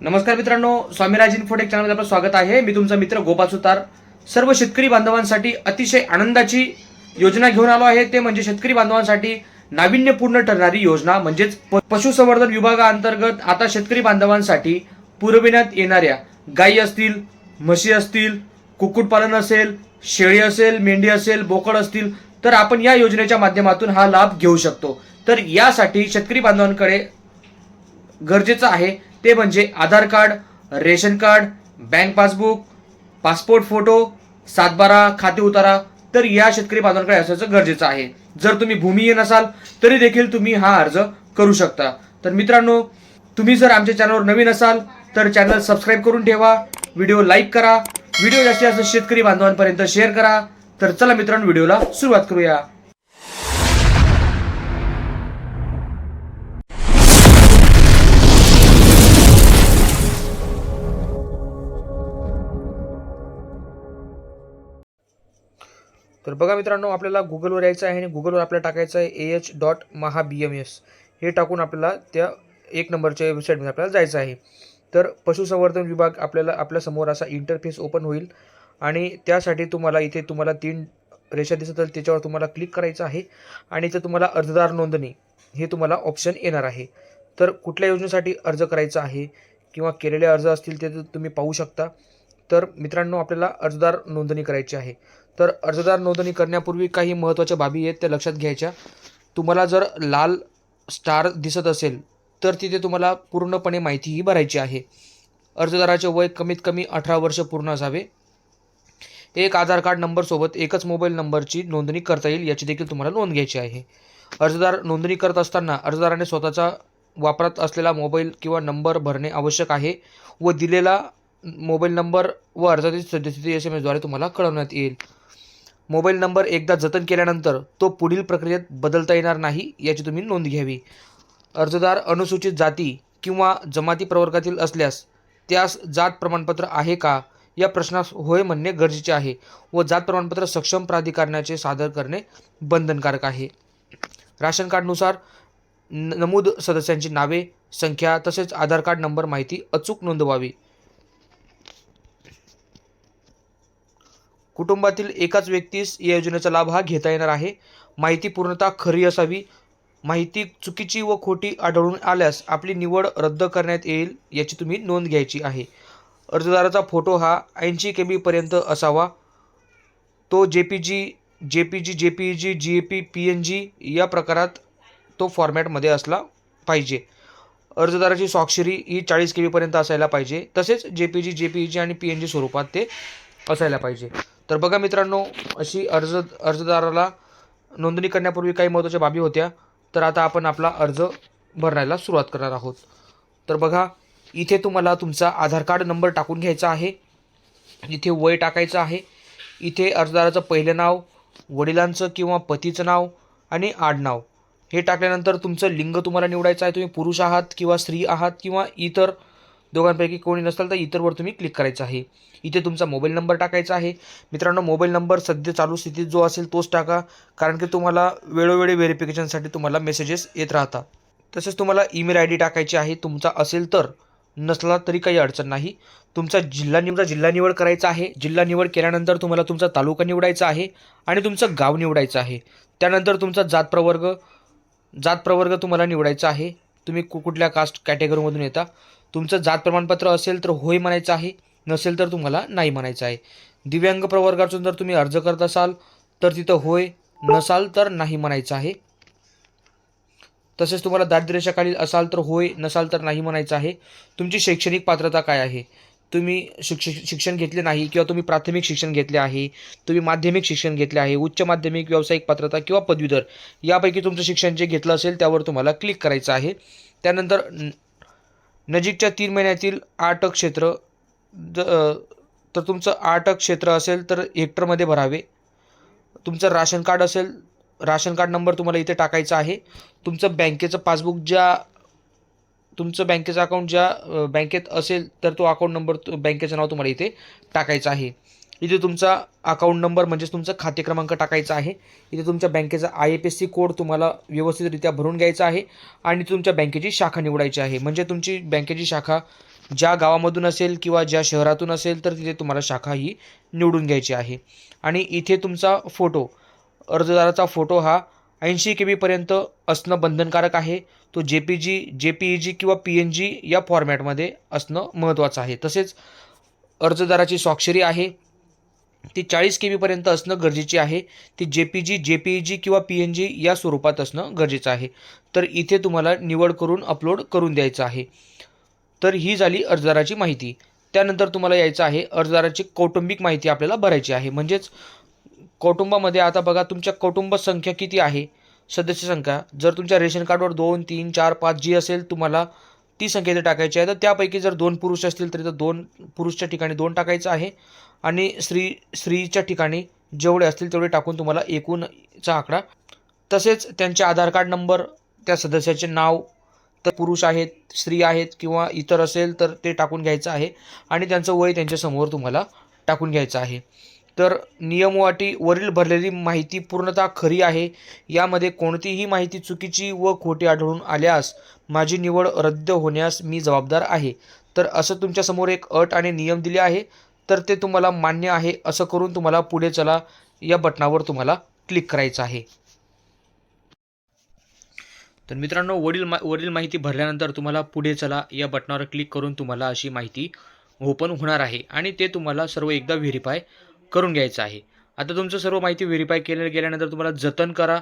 नमस्कार मित्रांनो स्वामीराज इन्फोटेक चॅनलमध्ये आपलं स्वागत आहे. मी तुमचा मित्र गोपा सुतार. सर्व शेतकरी बांधवांसाठी अतिशय आनंदाची योजना घेऊन आलो आहे. ते म्हणजे शेतकरी बांधवांसाठी नाविन्यपूर्ण ठरणारी योजना म्हणजेच प- पशुसंवर्धन विभागाअंतर्गत आता शेतकरी बांधवांसाठी पुरविण्यात येणाऱ्या गायी असतील म्हशी असतील कुक्कुटपालन असेल शेळी असेल मेंढी असेल बोकड असतील तर आपण या योजनेच्या माध्यमातून हा लाभ घेऊ शकतो. तर यासाठी शेतकरी बांधवांकडे गरजेचं आहे ते म्हणजे Aadhaar card ration card bank passbook passport photo सातबारा खाते उतारा तर या शेतकरी बांधवांकडे असायचं गरजेचं आहे. जर तुम्ही भूमिहीन असाल तरी देखील तुम्ही हा अर्ज करू शकता. तर मित्रांनो तुम्ही जर आमच्या चॅनलवर नवीन असाल तर चॅनल सबस्क्राईब करून ठेवा व्हिडिओ लाईक करा व्हिडिओ जास्तीत जास्त शेतकरी बांधवांपर्यंत शेअर करा. तर चला मित्रांनो व्हिडिओला सुरुवात करूया. तर बघा मित्रांनो आपल्याला गुगलवर यायचं आहे आणि गुगलवर आपल्याला टाकायचं आहे A H dot Maha B M S हे टाकून आपल्याला त्या एक नंबरच्या वेबसाईटमध्ये आपल्याला जायचं आहे. तर पशुसंवर्धन विभाग आपल्याला आपल्यासमोर असा इंटरफेस ओपन होईल आणि त्यासाठी तुम्हाला इथे तुम्हाला तीन रेषा दिसत असेल त्याच्यावर तुम्हाला क्लिक करायचं आहे आणि इथे तुम्हाला अर्जदार नोंदणी हे तुम्हाला ऑप्शन येणार आहे. तर कुठल्या योजनेसाठी अर्ज करायचा आहे किंवा केलेले अर्ज असतील ते तुम्ही पाहू शकता. तर मित्रांनो आपल्याला अर्जदार नोंदणी करायची आहे. तर अर्जदार नोंदणी करण्यापूर्वी काही महत्त्वाच्या बाबी आहेत त्या लक्षात घ्यायच्या. तुम्हाला जर लाल स्टार दिसत असेल तर तिथे तुम्हाला पूर्णपणे माहितीही भरायची आहे. अर्जदाराचे वय कमीत कमी अठरा वर्ष पूर्ण असावे. एक आधार कार्ड नंबरसोबत एकच मोबाईल नंबरची नोंदणी करता येईल याची देखील तुम्हाला नोंद घ्यायची आहे. अर्जदार नोंदणी करत असताना अर्जदाराने स्वतःचा वापरात असलेला मोबाईल किंवा नंबर भरणे आवश्यक आहे व दिलेला मोबाईल नंबर व अर्जाची सद्यस्थिती एस एम एसद्वारे तुम्हाला कळवण्यात येईल. मोबाईल नंबर एकदा जतन केल्यानंतर तो पुढील प्रक्रियेत बदलता येणार नाही याची तुम्ही नोंद घ्यावी. अर्जदार अनुसूचित जाती किंवा जमाती प्रवर्गातील असल्यास त्यास जात प्रमाणपत्र आहे का? या प्रश्नास होय म्हणणे गरजेचे आहे व जात प्रमाणपत्र सक्षम प्राधिकरणाचे सादर करणे बंधनकारक आहे. राशन कार्डनुसार न नमूद सदस्यांची नावे संख्या तसेच आधार कार्ड नंबर माहिती अचूक नोंदवावी. कुटुंबातील एकाच व्यक्तीस या योजनेचा लाभ हा घेता येणार आहे. माहिती पूर्णतः खरी असावी. माहिती चुकीची व खोटी आढळून आल्यास आपली निवड रद्द करण्यात येईल याची तुम्ही नोंद घ्यायची आहे. अर्जदाराचा फोटो हा ऐंशी के बीपर्यंत असावा. तो जे P G J P G J P G G A P P N G या प्रकारात तो फॉर्मॅटमध्ये असला पाहिजे. अर्जदाराची स्वाक्षरी ही चाळीस के बीपर्यंत असायला पाहिजे. तसेच जे पी जी जे पी जी आणि पी एन जी स्वरूपात ते असायला पाहिजे. तर बघा मित्रांनो अशी अर्ज अर्जदाराला नोंदणी करण्यापूर्वी काही महत्त्वाच्या बाबी होत्या. तर आता आपण आपला अर्ज भरायला सुरुवात करणार आहोत. तर बघा इथे तुम्हाला तुमचा आधार कार्ड नंबर टाकून घ्यायचा आहे. इथे वय टाकायचं आहे. इथे अर्जदाराचं पहिलं नाव वडिलांचं किंवा पतीचं नाव आणि आडनाव हे टाकल्यानंतर तुमचं लिंग तुम्हाला निवडायचं आहे. तुम्ही पुरुष आहात किंवा स्त्री आहात किंवा इतर दोघांपैकी कोणी नसाल तर इतरवर तुम्ही क्लिक करायचं आहे. इथे तुमचा मोबाईल नंबर टाकायचा आहे. मित्रांनो मोबाईल नंबर सध्या चालू स्थितीत जो असेल तोच टाका. कारण की तुम्हाला वेळोवेळी व्हेरिफिकेशनसाठी तुम्हाला मेसेजेस येत राहतात. तसेच तुम्हाला ईमेल आय डी टाकायची आहे. तुमचा असेल तर नसला तरी काही अडचण नाही. तुमचा जिल्हा निवडा जिल्हा निवड करायचा आहे. जिल्हा निवड केल्यानंतर तुम्हाला तुमचा तालुका निवडायचा आहे आणि तुमचं गाव निवडायचं आहे. त्यानंतर तुमचा जात प्रवर्ग जात प्रवर्ग तुम्हाला निवडायचा आहे. तुम्ही कु कुठल्या कास्ट कॅटेगरीमधून येता? तुमचं जात प्रमाणपत्र असेल तर होय म्हणायचं आहे नसेल तर तुम्हाला नाही म्हणायचं आहे. दिव्यांग प्रवर्गातून जर तुम्ही अर्ज करत असाल तर तिथं होय नसाल तर नाही म्हणायचं आहे. तसेच तुम्हाला दारिद्र्यरेषाखालील असाल तर होय नसाल तर नाही म्हणायचं आहे. तुमची शैक्षणिक पात्रता काय आहे? तुम्ही शिक्ष शिक्षण घेतले नाही किंवा तुम्ही प्राथमिक शिक्षण घेतले आहे तुम्ही माध्यमिक शिक्षण घेतले आहे उच्च माध्यमिक व्यावसायिक पात्रता किंवा पदवीधर यापैकी तुमचं शिक्षण जे घेतलं असेल त्यावर तुम्हाला क्लिक करायचं आहे. त्यानंतर नजीकच्या तीन महिन्यातील आठ क्षेत्र ज तर तुमचं आठ क्षेत्र असेल तर हेक्टरमध्ये भरावे. तुमचं राशन कार्ड असेल राशन कार्ड नंबर तुम्हाला इथे टाकायचा आहे. तुमचं बँकेचं पासबुक ज्या तुमचं बँकेचं अकाउंट ज्या बँकेत असेल तर तो अकाउंट नंबर तु बँकेचं नाव तुम्हाला इथे टाकायचं आहे. इथे तुमचा अकाउंट नंबर म्हणजेच तुमचा खाते क्रमांक टाकायचा आहे. इथे तुमच्या बँकेचा I F S C code तुम्हाला व्यवस्थितरित्या भरून घ्यायचा आहे आणि तुमच्या बँकेची शाखा निवडायची आहे. म्हणजे तुमची बँकेची शाखा ज्या गावामधून असेल किंवा ज्या शहरातून असेल तर तिथे तुम्हाला शाखा ही निवडून घ्यायची आहे. आणि इथे तुमचा फोटो अर्जदाराचा फोटो हा ऐंशी के बीपर्यंत असणं बंधनकारक आहे. तो जे P G J P E जी किंवा पी एन जी या फॉर्मॅटमध्ये असणं महत्त्वाचं आहे. तसेच अर्जदाराची स्वाक्षरी आहे. ती चाळीस के बीपर्यंत असणं गरजेची आहे. ती जे पी जी जे पी जी किंवा पी एन जी या स्वरूपात असणं गरजेचं आहे. तर इथे तुम्हाला निवड करून अपलोड करून द्यायचं आहे. तर ही झाली अर्जदाराची माहिती. त्यानंतर तुम्हाला यायचं आहे अर्जदाराची कौटुंबिक माहिती आपल्याला भरायची आहे. म्हणजेच कौटुंबामध्ये आता बघा तुमच्या कौटुंब संख्या किती आहे? सदस्य संख्या. जर तुमच्या रेशन कार्डवर दोन तीन चार पाच जी असेल तुम्हाला ती संख्या इथे टाकायची आहे. तर त्यापैकी जर दोन पुरुष असतील तर इथं दोन पुरुषच्या ठिकाणी दोन टाकायचं आहे. आणि स्त्री स्त्रीच्या ठिकाणी जेवढे असतील तेवढे टाकून तुम्हाला एकूणचा आकडा. तसेच त्यांचे आधार कार्ड नंबर त्या सदस्याचे नाव तर पुरुष आहेत स्त्री आहेत किंवा इतर असेल तर ते टाकून घ्यायचं आहे. आणि त्यांचं वय त्यांच्यासमोर तुम्हाला टाकून घ्यायचं आहे. तर नियमवाटी वरील भरलेली माहिती पूर्णतः खरी आहे. यामध्ये कोणतीही माहिती चुकीची व खोटी आढळून आल्यास माझी निवड रद्द होण्यास मी जबाबदार आहे. तर असं तुमच्यासमोर एक अट आणि नियम दिले आहे तर ते तुम्हाला मान्य आहे असं करून तुम्हाला पुढे चला या बटनावर तुम्हाला क्लिक करायचं आहे. तर मित्रांनो वडील मा वरील माहिती भरल्यानंतर तुम्हाला पुढे चला या बटनावर क्लिक करून तुम्हाला अशी माहिती ओपन होणार आहे आणि ते तुम्हाला सर्व एकदा व्हेरीफाय करून घ्यायचं आहे. आता तुमचं सर्व माहिती व्हेरीफाय केल्या गेल्यानंतर तुम्हाला जतन करा.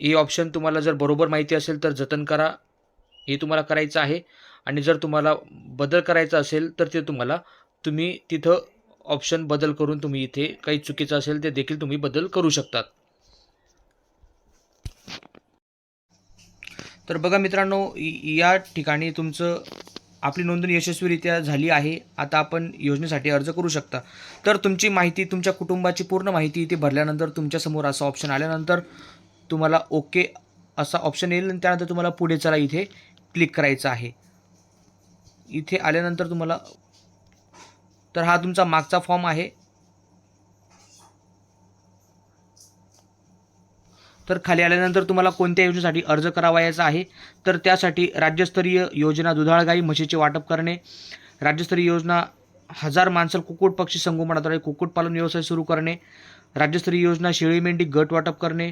हे ऑप्शन तुम्हाला जर बरोबर माहिती असेल तर जतन करा. हे तुम्हाला करायचं आहे. आणि जर तुम्हाला बदल करायचा असेल तर ते तुम्हाला तुम्ही तिथं ऑप्शन बदल करून तुम्ही इथे काही चुकीचं असेल ते देखील तुम्ही बदल करू शकतात. तर बघा मित्रांनो या ठिकाणी तुमचं आपली नोंदणी यशस्वीरित्या झाली आहे. आता आपण योजनेसाठी अर्ज करू शकता. तर तुमची माहिती तुमच्या कुटुंबाची पूर्ण माहिती इथे भरल्यानंतर तुमच्यासमोर असा ऑप्शन आल्यानंतर तुम्हाला ओके असा ऑप्शन येईल. आणि त्यानंतर तुम्हाला पुढे चला इथे. क्लिक करायचं आहे. इथे आल्यानंतर तुम्हाला तर हा तुमचा मागचा फॉर्म आहे. तर खाली आल्यानंतर तुम्हाला कोणत्या योजनेसाठी अर्ज करावयाचा आहे? तर त्यासाठी राज्यस्तरीय योजना दुधाळ गाई म्हशीचे वाटप करणे राज्यस्तरीय योजना हजार माणसं कुक्कुट पक्षी संगोपनाद्वारे कुक्कुटपालन व्यवसाय सुरू करणे राज्यस्तरीय योजना शेळी मेंढी गट वाटप करणे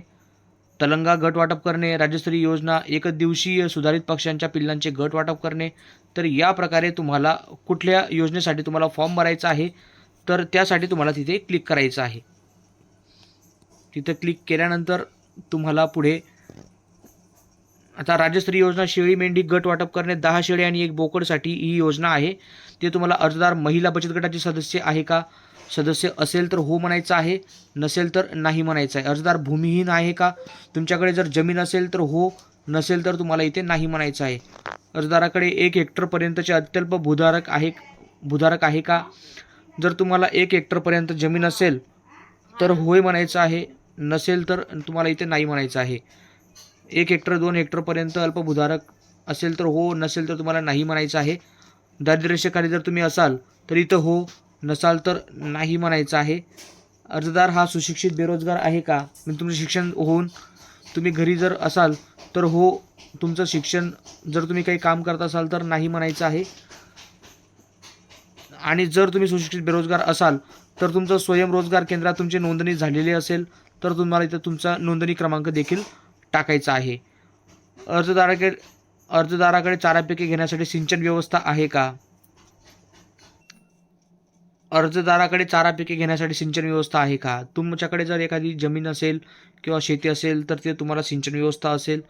तलंगा गट वाटप करणे राज्यस्तरीय योजना एकदिवसीय सुधारित पक्षांच्या पिल्लांचे गट वाटप करणे तर या प्रकारे तुम्हाला कुठल्या योजनेसाठी तुम्हाला फॉर्म भरायचा आहे तर त्यासाठी तुम्हाला तिथे क्लिक करायचं आहे. तिथं क्लिक केल्यानंतर तुम्हाला पुढे आता राज्यस्तरीय योजना शेळी मेंढी गट वाटप करणे दहा शेळी आणि एक बोकडसाठी ही योजना आहे. ते तुम्हाला अर्जदार महिला बचत गटाचे सदस्य आहे का? सदस्य असेल तर हो म्हणायचं आहे नसेल तर नाही म्हणायचं आहे. अर्जदार भूमिहीन आहे का? तुमच्याकडे जर जमीन असेल तर हो नसेल तर तुम्हाला इथे नाही म्हणायचं आहे. अर्जदाराकडे एक हेक्टरपर्यंतचे अत्यल्प भूधारक आहे भूधारक आहे का? जर तुम्हाला एक हेक्टरपर्यंत जमीन असेल तर होय म्हणायचं आहे नसेल तर तुम्हाला इथे नाही म्हणायचं आहे. एक हेक्टर दोन हेक्टरपर्यंत अल्पभूधारक असेल तर हो नसेल तर तुम्हाला नाही म्हणायचं आहे. दारिद्र्यरेषेखाली जर तुम्ही असाल तर इथं हो नसाल तर नाही म्हणायचं आहे. अर्जदार हा सुशिक्षित बेरोजगार आहे का? म्हणजे तुमचं शिक्षण होऊन तुम्ही घरी जर असाल तर हो तुमचं शिक्षण जर तुम्ही काही काम करत असाल तर नाही म्हणायचं आहे. आणि जर तुम्ही सुशिक्षित बेरोजगार असाल तर तुमचं स्वयंरोजगार केंद्रात तुमची नोंदणी झालेली असेल तर तुम्हाला इथं तुमचा नोंदणी क्रमांक देखील टाकायचा आहे. अर्जदाराकडे अर्जदाराकडे चारापैकी घेण्यासाठी सिंचन व्यवस्था आहे का? अर्जदाराकडे चारा पिके घेण्यासाठी सिंचन व्यवस्था आहे का? तुमच्याकडे जर एखादी जमीन असेल किंवा शेती असेल तर ते तुम्हाला सिंचन व्यवस्था असेल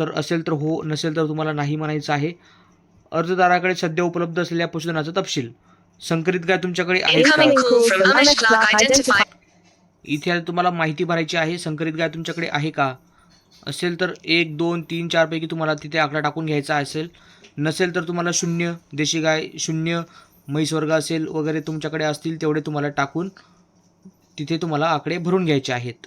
तर असेल तर हो नसेल तर तुम्हाला नाही म्हणायचं आहे. अर्जदाराकडे सध्या उपलब्ध असलेल्या पशुधनाचा तपशील. संकरित गाय तुमच्याकडे आहे. इथे आता तुम्हाला माहिती भरायची आहे. संकरित गाय तुमच्याकडे आहे का? असेल तर एक दोन तीन चारपैकी तुम्हाला तिथे आकडा टाकून घ्यायचा असेल. नसेल तर तुम्हाला शून्य देशी गाय शून्य म्हैसवर्ग असेल वगैरे तुमच्याकडे असतील तेवढे तुम्हाला टाकून तिथे तुम्हाला आकडे भरून घ्यायचे आहेत.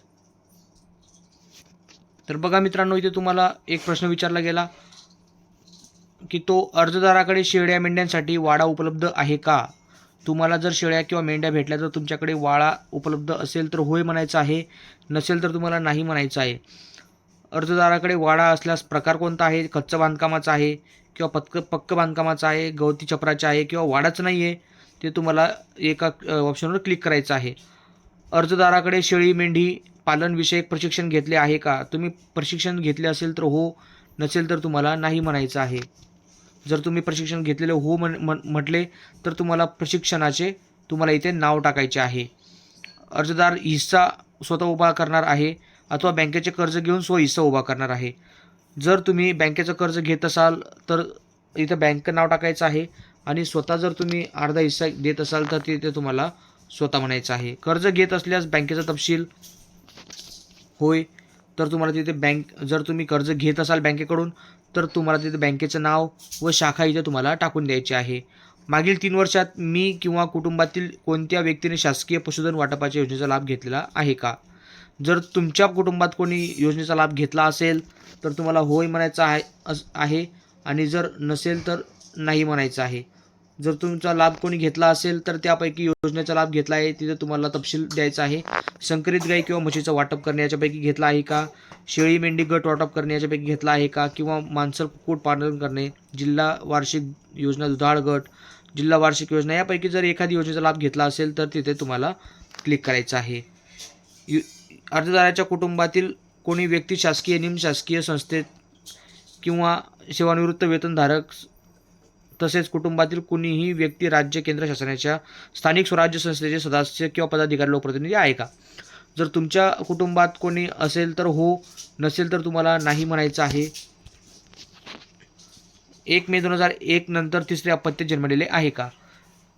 तर बघा मित्रांनो इथे तुम्हाला एक प्रश्न विचारला गेला की तो अर्जदाराकडे शेळ्या मेंढ्यांसाठी वाडा उपलब्ध आहे का? तुम्हाला जर शेळ्या किंवा मेंढ्या भेटल्या तर तुमच्याकडे वाळा उपलब्ध असेल तर होय म्हणायचं आहे नसेल तर तुम्हाला नाही म्हणायचं आहे. अर्जदाराकडे वाडा असल्यास प्रकार कोणता आहे? कच्चं बांधकामाचा आहे किंवा पक्क पक्क बांधकामाचं आहे गवती छपराचं आहे किंवा वाडाचं नाही आहे ते तुम्हाला एका ऑप्शनवर क्लिक करायचं आहे. अर्जदाराकडे शेळी मेंढी पालनविषयक प्रशिक्षण घेतले आहे का? तुम्ही प्रशिक्षण घेतले असेल तर हो नसेल तर तुम्हाला नाही म्हणायचं आहे. जर तुम्ही प्रशिक्षण घेतलेले हो म्हण म्हण- म्हटले तर तुम्हाला प्रशिक्षणाचे तुम्हाला इथे नाव टाकायचे आहे. अर्जदार हिस्सा स्वतः उभा करणार आहे अथवा बँकेचे कर्ज घेऊन स्व हिस्सा उभा करणार आहे. जर तुम्ही बँकेचं कर्ज घेत असाल तर इथं बँक नाव टाकायचं आहे आणि स्वतः जर तुम्ही अर्धा हिस्सा देत असाल तर तिथे तुम्हाला स्वतः म्हणायचं आहे. कर्ज घेत असल्यास बँकेचा तपशील होय तर तुम्हाला तिथे बँक जर तुम्ही कर्ज घेत असाल बँकेकडून तर तुम्हाला तिथे बँकेचं नाव व शाखा इथे तुम्हाला टाकून द्यायची आहे. मागील तीन वर्षात मी किंवा कुटुंबातील कोणत्या व्यक्तीने शासकीय पशुधन वाटपाच्या योजनेचा लाभ घेतलेला आहे का? जर तुमच्या कुटुंबात कोणी योजनेचा लाभ घेतला असेल तर तुम्हाला होय म्हणायचं आहे अस- आहे. आणि जर नसेल तर नाही म्हणायचं आहे. जर तुमचा लाभ कोणी घेतला असेल तर त्यापैकी योजनेचा लाभ घेतला आहे तिथे तुम्हाला तपशील द्यायचा आहे. संकरित गाई किंवा म्हशीचं वाटप करण्याच्यापैकी घेतला आहे का? शेळी मेंढी गट वाटप करण्याच्यापैकी घेतला आहे का? किंवा मांसल कुक्कुट पालन करणे जिल्हा वार्षिक योजना दुधाळ गट जिल्हा वार्षिक योजना यापैकी जर एखादी योजनेचा लाभ घेतला असेल तर तिथे तुम्हाला क्लिक करायचं आहे. यु अर्जदाराच्या कुटुंबातील कोणी व्यक्ती शासकीय निमशासकीय संस्थेत किंवा सेवानिवृत्त वेतनधारक तसेच कुटुंबातील कुणीही व्यक्ती राज्य केंद्र शासनाच्या स्थानिक स्वराज्य संस्थेचे सदस्य किंवा पदाधिकारी लोकप्रतिनिधी आहे का? जर तुमच्या कुटुंबात कोणी असेल तर हो नसेल तर तुम्हाला नाही म्हणायचं आहे. एक मे दोन हजार एक नंतर तिसरे अपत्य जन्मलेले आहे का?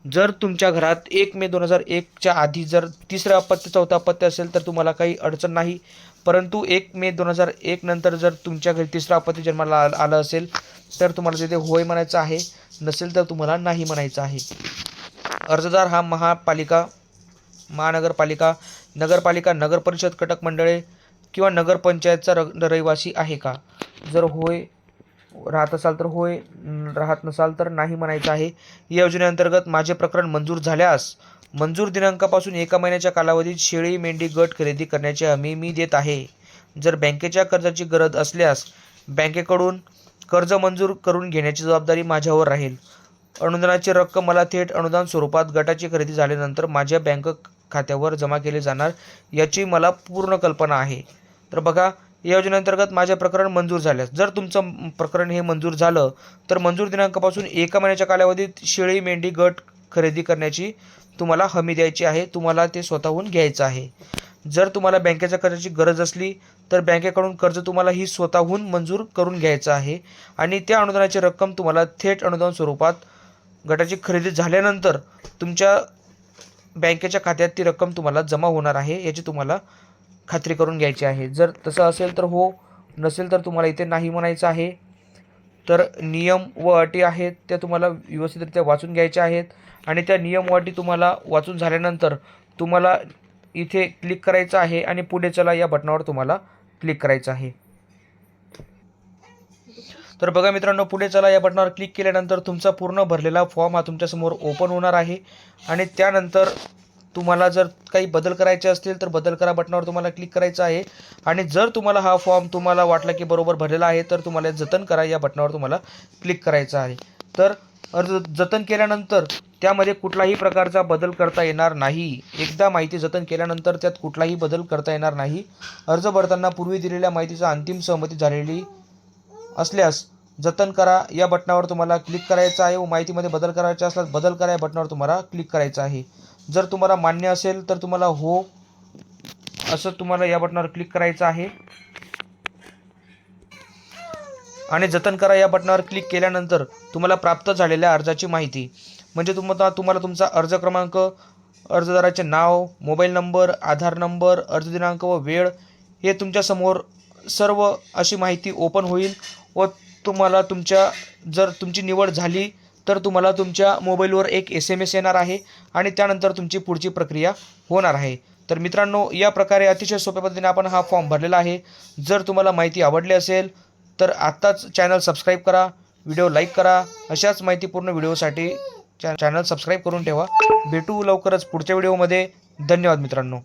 जर तुमच्या घरात एक मे दोन हजार एकच्या आधी जर तिसरं अपत्य चौथं अपत्य असेल तर तुम्हाला काही अडचण नाही. परंतु एक मे दोन हजार एक नंतर जर तुमच्या घरी तिसरं अपत्य जन्माला आलं आलं असेल तर तुम्हाला तिथे होय म्हणायचं आहे. नसेल तर तुम्हाला नाही म्हणायचं आहे. अर्जदार हा महापालिका महानगरपालिका नगरपालिका नगरपरिषद कटक मंडळे किंवा नगरपंचायतचा र रहिवासी आहे का? जर होय राहत असाल तर होय राहत नसाल तर नाही म्हणायचं आहे. या योजनेअंतर्गत माझे प्रकरण मंजूर झाल्यास मंजूर दिनांकापासून एका महिन्याच्या कालावधीत शेळी मेंढी गट खरेदी करण्याची हमी मी देत आहे. जर बँकेच्या कर्जाची गरज असल्यास बँकेकडून कर्ज मंजूर करून घेण्याची जबाबदारी माझ्यावर राहील. अनुदानाची रक्कम मला थेट अनुदान स्वरूपात गटाची खरेदी झाल्यानंतर माझ्या बँक खात्यावर जमा केले जाणार याची मला पूर्ण कल्पना आहे. तर बघा योजनेअंतर्गत माझे प्रकरण मंजूर झाल्यास जर तुमचं प्रकरण हे मंजूर झालं तर मंजूर दिनांकापासून एका महिन्याच्या कालावधीत शेळी मेंढी गट खरेदी करण्याची तुम्हाला हमी द्यायची आहे. तुम्हाला ते स्वतःहून घ्यायचं आहे. जर तुम्हाला बँकेच्या कर्जाची गरज असली तर बँकेकडून कर्ज तुम्हाला ही स्वतःहून मंजूर करून घ्यायचं आहे. आणि त्या अनुदानाची रक्कम तुम्हाला थेट अनुदान स्वरूपात गटाची खरेदी झाल्यानंतर तुमच्या बँकेच्या खात्यात ती रक्कम तुम्हाला जमा होणार आहे याची तुम्हाला खात्री करून घ्यायची आहे. जर तसं असेल तर हो नसेल तर तुम्हाला इथे नाही म्हणायचं आहे. तर नियम व अटी आहेत त्या तुम्हाला व्यवस्थितरित्या वाचून घ्यायच्या आहेत. आणि त्या नियम व अटी तुम्हाला वाचून झाल्यानंतर तुम्हाला इथे क्लिक करायचं आहे आणि पुढे चला या बटनावर तुम्हाला क्लिक करायचं आहे. तर बघा मित्रांनो पुढे चला या बटनावर क्लिक केल्यानंतर तुमचा पूर्ण भरलेला फॉर्म हा तुमच्यासमोर ओपन होणार आहे. आणि त्यानंतर तुम्हाला जर काही बदल करायचे असतील तर बदल करा बटनावर तुम्हाला क्लिक करायचं आहे. आणि जर तुम्हाला हा फॉर्म तुम्हाला वाटला की बरोबर भरलेला आहे तर तुम्हाला जतन करा या बटनावर तुम्हाला क्लिक करायचं आहे. तर अर्ज जतन केल्यानंतर त्यामध्ये कुठलाही प्रकारचा बदल करता येणार नाही. एकदा माहिती जतन केल्यानंतर त्यात कुठलाही बदल करता येणार नाही. अर्ज भरताना पूर्वी दिलेल्या माहितीचा अंतिम सहमती झालेली असल्यास जतन करा या बटनावर तुम्हाला क्लिक करायचं आहे. व माहितीमध्ये बदल करायचा असल्यास बदल करा या बटनावर तुम्हाला क्लिक करायचं आहे. जर तुम्हाला मान्य असेल तर तुम्हाला हो असं तुम्हाला या बटनावर क्लिक करायचं आहे. आणि जतन करा या बटनावर क्लिक केल्यानंतर तुम्हाला प्राप्त झालेल्या अर्जाची माहिती. म्हणजे तुम्हाला तुम्हाला तुमचा अर्ज क्रमांक अर्जदाराचे नाव मोबाईल नंबर आधार नंबर अर्ज दिनांक व वेळ हे तुमच्यासमोर सर्व अशी माहिती ओपन होईल व तुम्हाला तुमच्या जर तुमची निवड झाली तर तुम्हाला तुमच्या मोबाईलवर एक एस एम एस येणार आहे आणि त्यानंतर तुमची पुढची प्रक्रिया होणार आहे. तर मित्रांनो या प्रकारे अतिशय सोप्या पद्धतीने आपण हा फॉर्म भरलेला आहे. जर तुम्हाला माहिती आवडली असेल तर आत्ताच चॅनल सबस्क्राईब करा व्हिडिओ लाईक करा. अशाच माहितीपूर्ण व्हिडिओसाठी चॅ चॅनल सबस्क्राईब करून ठेवा. भेटू लवकरच पुढच्या व्हिडिओमध्ये. धन्यवाद मित्रांनो.